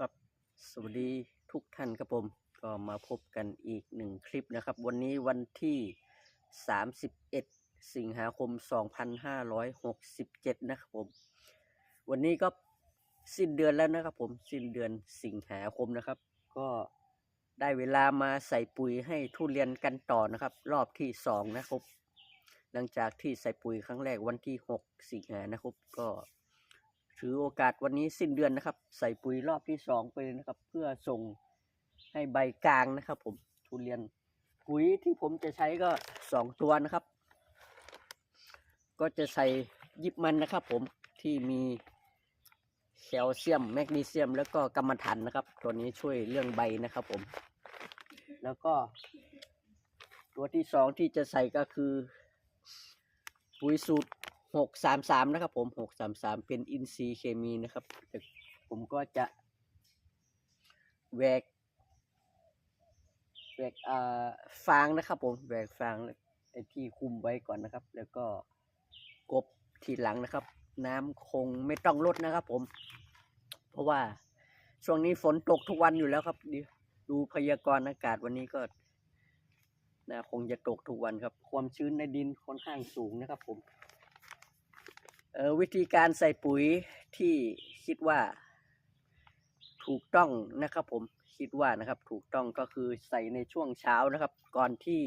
ครับ สวัสดีทุกท่านครับผม ก็มาพบกันอีกหนึ่งคลิปนะครับ วันนี้วันที่ 31 สิงหาคม 2567 นะครับผม วันนี้ก็สิ้นเดือนแล้วนะครับผม สิ้นเดือนสิงหาคมนะครับ ก็ได้เวลามาใส่ปุ๋ยให้ทุเรียนกันต่อนะครับ รอบที่สองนะครับ หลังจากที่ใส่ปุ๋ยครั้งแรกวันที่ 6 สิงหานะครับ ก็ ถือโอกาสวันนี้สิ้นเดือนนะครับ ใส่ปุ๋ยรอบที่สองไปเลยนะครับ เพื่อส่งให้ใบกลางนะครับ ผมทุเรียนปุ๋ยที่ผมจะใช้ก็สองตัวนะครับ ก็จะใส่ยิบมันนะครับ ผมที่มีแคลเซียม แมกนีเซียม แล้วก็กรรมฐานนะครับ ตัวนี้ช่วยเรื่องใบนะครับ ผม แล้วก็ ตัวที่สองที่จะใส่ก็คือ ปุ๋ยสูตร หกสามสามนะครับ ผมหกสามสามเป็นอินทรีเคมีนะครับ ผมก็จะแหวกแหวกอ่าฟางนะครับ ผมแหวกฟางไอ้ที่คุมไว้ก่อนนะครับ แล้วก็กบทีหลังนะครับ น้ำคงไม่ต้องลดนะครับ ผม เพราะว่าช่วงนี้ฝนตกทุกวันอยู่แล้วครับดูดูพยากรณ์อากาศวันนี้ก็นะคงจะตกทุกวันครับ ความชื้นในดินค่อนข้างสูงนะครับ ผม วิธีการใส่ปุ๋ยที่คิดว่าถูกต้องนะครับ ผมคิดว่านะครับ ถูกต้องก็คือใส่ในช่วงเช้านะครับ ก่อนที่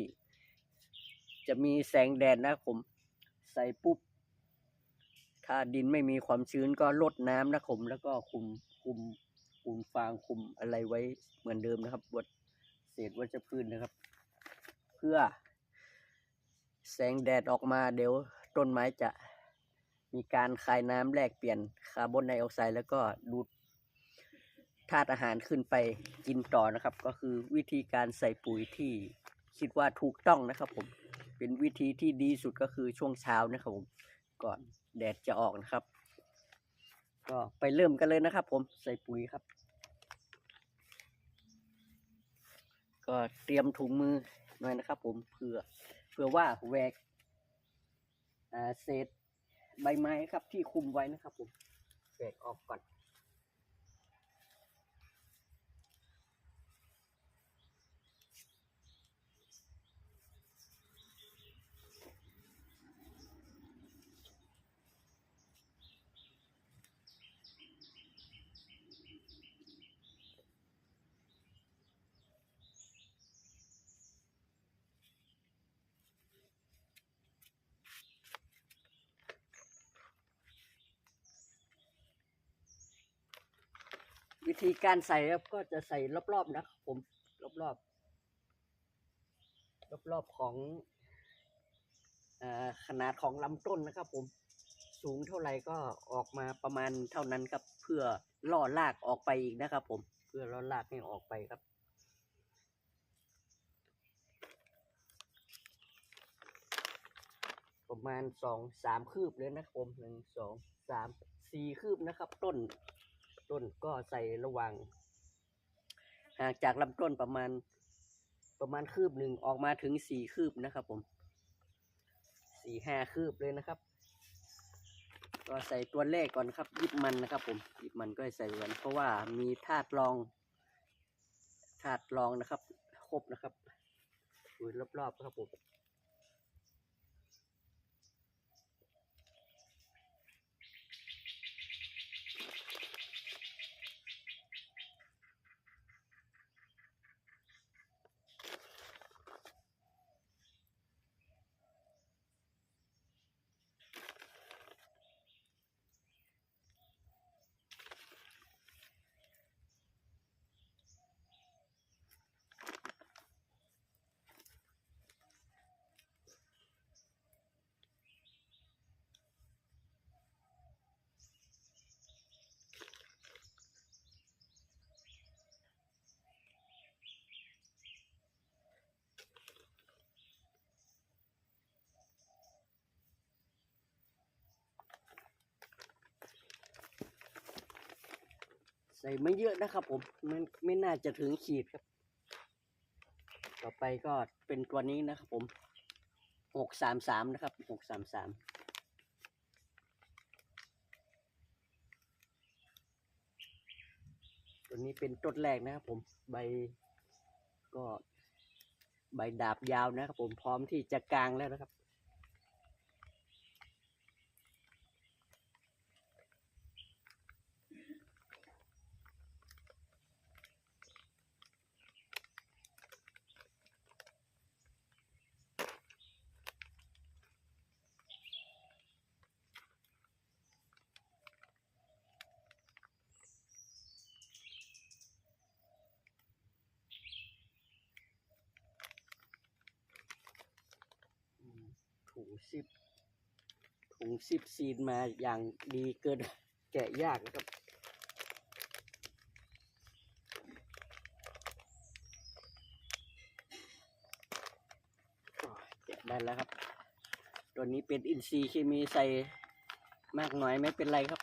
จะมีแสงแดดนะครับผมใส่ปุ๊บ ถ้าดินไม่มีความชื้นก็ลดน้ำนะครับผมแล้วก็คุมคุมคุมฟางคุมอะไรไว้เหมือนเดิมนะครับบดเศษวัชพืชนะครับ เพื่อ แสงแดดออกมาเดี๋ยวต้นไม้จะ มีการคายน้ำแลกเปลี่ยนคาร์บอนไดออกไซด์แล้วก็ดูดธาตุอาหารขึ้นไปกินต่อนะครับ ก็คือวิธีการใส่ปุ๋ยที่คิดว่าถูกต้องนะครับ ผมเป็นวิธีที่ดีสุดก็คือช่วงเช้านะครับผมก่อนแดดจะออกนะครับ ก็ไปเริ่มกันเลยนะครับ ผมใส่ปุ๋ยครับ ก็เตรียมถุงมือหน่อยนะครับ ผมเผื่อเผื่อว่าแหวกเศษ ใบไม้ครับที่คุมไว้นะครับผมแบกออกก่อน วิธีการใส่ครับก็จะใส่รอบๆนะครับผมรอบๆรอบๆของอขนาดของลำต้นนะครับ ผมสูงเท่าไหร่ก็ออกมาประมาณเท่านั้นครับ เพื่อล่อรากออกไปอีกนะครับ ผมเพื่อล่อรากให้ออกไปครับประมาณสองสามคืบเลยนะครับผมหนึ่งสองสามสี่คืบนะครับ ต้น ต้นก็ใส่ระหว่างห่างจากลำต้นประมาณประมาณคืบหนึ่งออกมาถึงสี่คืบนะครับ ผมสี่ห้าคืบเลยนะครับ ก็ใส่ตัวเลขก่อนครับยิบมันนะครับ ผมยิบมันก็ใส่เหมือนเพราะว่ามีธาตุรองธาตุรองนะครับ ครบนะครับดูรอบๆนะครับผม ใส่ไม่เยอะนะครับผมมันไม่น่าจะถึงขีดครับ ต่อไปก็เป็นตัวนี้นะครับผมหกสามสามนะครับหกสามสามตัวนี้เป็นต้นแรกนะครับผมใบก็ใบดาบยาวนะครับผมพร้อมที่จะกลางแล้วนะครับ ซิปถุงซิปซีนมาอย่างดีเกินแกะยากนะครับแกะได้แล้วครับ ตัวนี้เป็นอินทรีย์เคมีใส่มากน้อยไม่เป็นไรครับ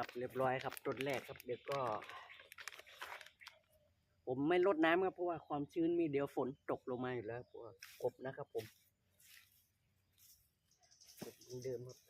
ครับเรียบร้อยครับต้นแรกครับเดี๋ยวก็ ผมไม่ลดน้ำครับเพราะว่าความชื้นมีเดี๋ยวฝนตกลงมาอยู่แล้วพราะว่ากบนะครับผมกบเหมือนเดิมครับ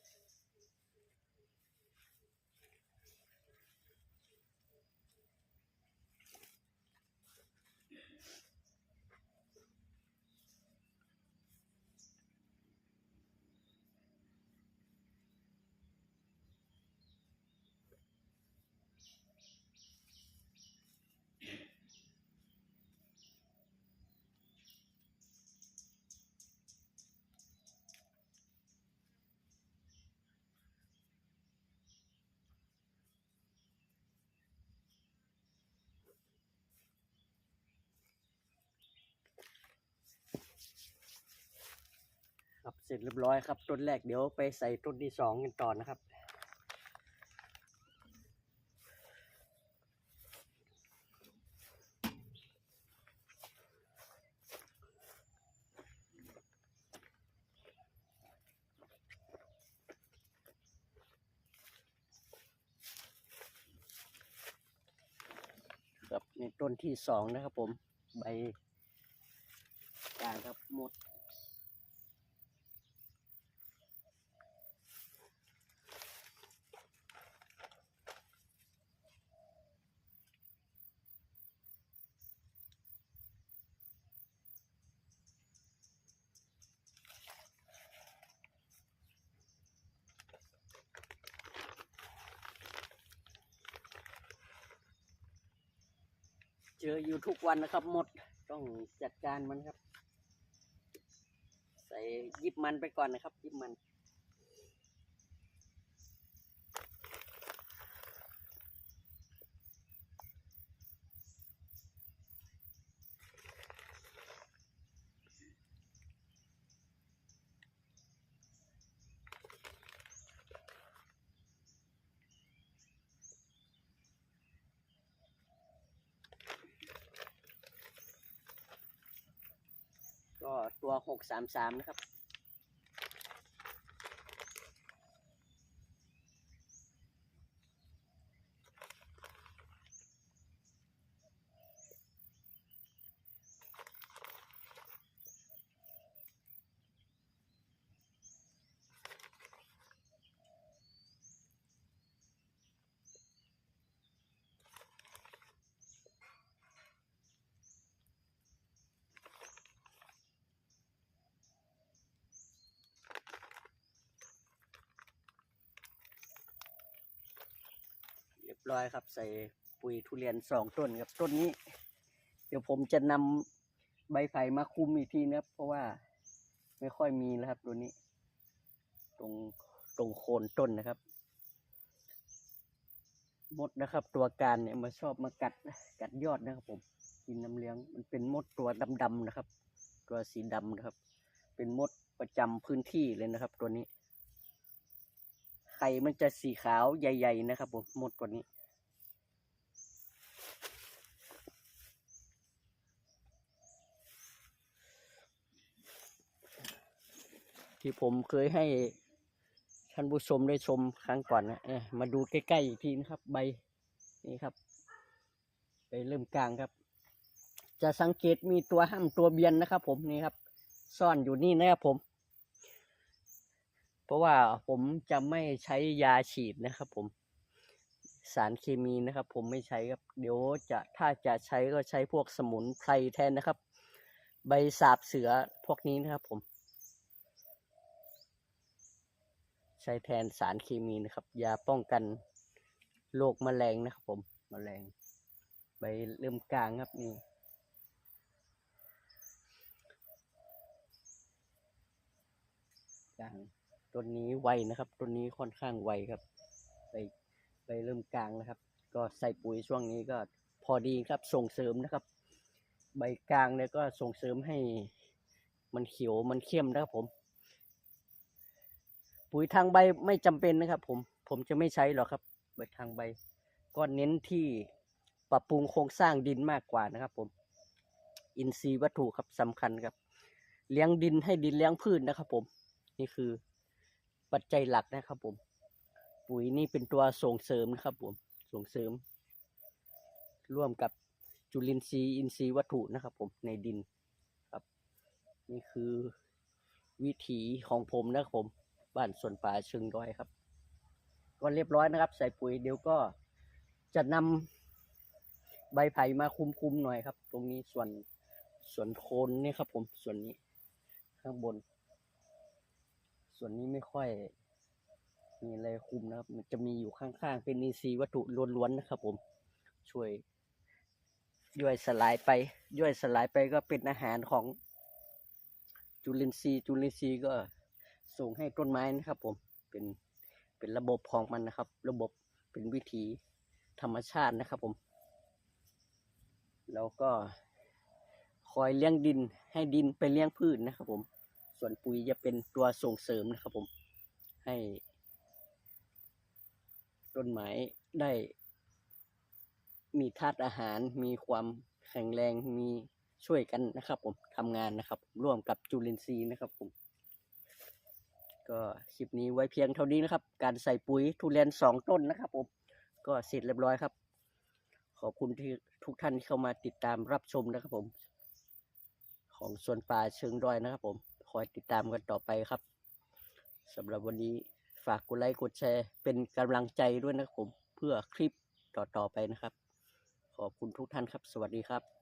ครับเสร็จเรียบร้อยครับต้นแรกเดี๋ยวไปใส่ต้นที่สองกันต่อนะครับครับในต้นที่สองนะครับผมใบกลางครับหมด เจออยู่ทุกวันนะครับ หมดต้องจัดการมันครับ ใส่ยิบมันไปก่อนนะครับ ยิบมัน ก็ตัวหกสามสามนะครับ เร้อยครับ ใส่ปุ๋ยทุเรียนสองต้นครับต้นนี้ เดี๋ยวผมจะนำใบไผ่มาคุมอีกทีนะครับ เพราะว่าไม่ค่อยมีแล้วครับตัวนี้ ตรงตรงโคนต้นนะครับมดนะครับ ตัวการเนี่ยมาชอบมากัดกัดยอดนะครับ ผมกินน้ำเลี้ยง มันเป็นมดตัวดำๆนะครับ ตัวสีดำนะครับ เป็นมดประจำพื้นที่เลยนะครับ ตัวนี้ไข่มันจะสีขาวใหญ่ ๆ นะครับผมมดตัวนี้ ที่ผมเคยให้ท่านผู้ชมได้ชมครั้งก่อนนะเอ้ยมาดูใกล้ๆอีกทีนะครับ ใบนี่ครับใบเริ่มกลางครับ จะสังเกตมีตัวห้ามตัวเบียนนะครับ ผมนี่ครับ ซ่อนอยู่นี่นะครับผม เพราะว่าผมจะไม่ใช้ยาฉีดนะครับผมสารเคมีนะครับ ผมไม่ใช้ครับ เดี๋ยวจะถ้าจะใช้ก็ใช้พวกสมุนไพรแทนนะครับ ใบสาบเสือพวกนี้นะครับผม ใช้แทนสารเคมีนะครับ ยาป้องกันโรคแมลงนะครับผมแมลงใบเริ่มกลางครับนี่กลางต้นนี้ไวนะครับต้นนี้ค่อนข้างไวครับใบใบเริ่มกลางนะครับ ก็ใส่ปุ๋ยช่วงนี้ก็พอดีครับส่งเสริมนะครับ ใบกลางเนี่ยก็ส่งเสริมให้มันเขียวมันเข้มนะครับผม ปุ๋ยทางใบไม่จำเป็นนะครับ ผมผมจะไม่ใช้หรอกครับใบทางใบก็เน้นที่ปรับปรุงโครงสร้างดินมากกว่านะครับ ผม อินทรีย์วัตถุครับสำคัญครับ เลี้ยงดินให้ดินเลี้ยงพืชนะครับ ผม นี่คือปัจจัยหลักนะครับ ผม ปุ๋ยนี่เป็นตัวส่งเสริมนะครับ ผมส่งเสริม ร่วมกับจุลินทรีย์อินทรีย์วัตถุนะครับ ผมในดินครับ นี่คือวิถีของผมนะครับผม บ้านสวนป่าเชิงดอยครับ ก็เรียบร้อยนะครับ ใส่ปุ๋ยเดี๋ยวก็จะนำใบไผ่มาคุมๆหน่อยครับ ตรงนี้ส่วนส่วนโคนนี่ครับ ผมส่วนนี้ข้างบน ส่วนนี้ไม่ค่อยมีอะไรคุมนะครับ มันจะมีอยู่ข้างๆ เป็นอินทรีย์วัตถุล้วนๆนะครับ ผมช่วยย่อยสลายไปย่อยสลายไปก็เป็นอาหารของจุลินทรีย์จุลินทรีย์ก็ ส่งให้ต้นไม้นะครับผมเป็นเป็นระบบของมันนะครับ ระบบเป็นวิถีธรรมชาตินะครับผม แล้วก็คอยเลี้ยงดินให้ดินไปเลี้ยงพืชนะครับผม ส่วนปุ๋ยจะเป็นตัวส่งเสริมนะครับผม ให้ต้นไม้ได้ มีธาตุอาหารมีความแข็งแรงมีช่วยกันนะครับผมทำงานนะครับ ร่วมกับจุลินทรีย์นะครับผม ก็คลิปนี้ไว้เพียงเท่านี้นะครับ การใส่ปุ๋ยทุเรียนสองต้นนะครับผมก็เสร็จเรียบร้อยครับ ขอบคุณที่ทุกท่านที่เข้ามาติดตามรับชมนะครับผม ของสวนป่าเชิงดอยนะครับผมคอยติดตามกันต่อไปครับสำหรับวันนี้ฝากกดไลค์กดแชร์ เป็นกำลังใจด้วยนะครับผมเพื่อคลิปต่อๆไปนะครับ ขอบคุณทุกท่านครับ สวัสดีครับ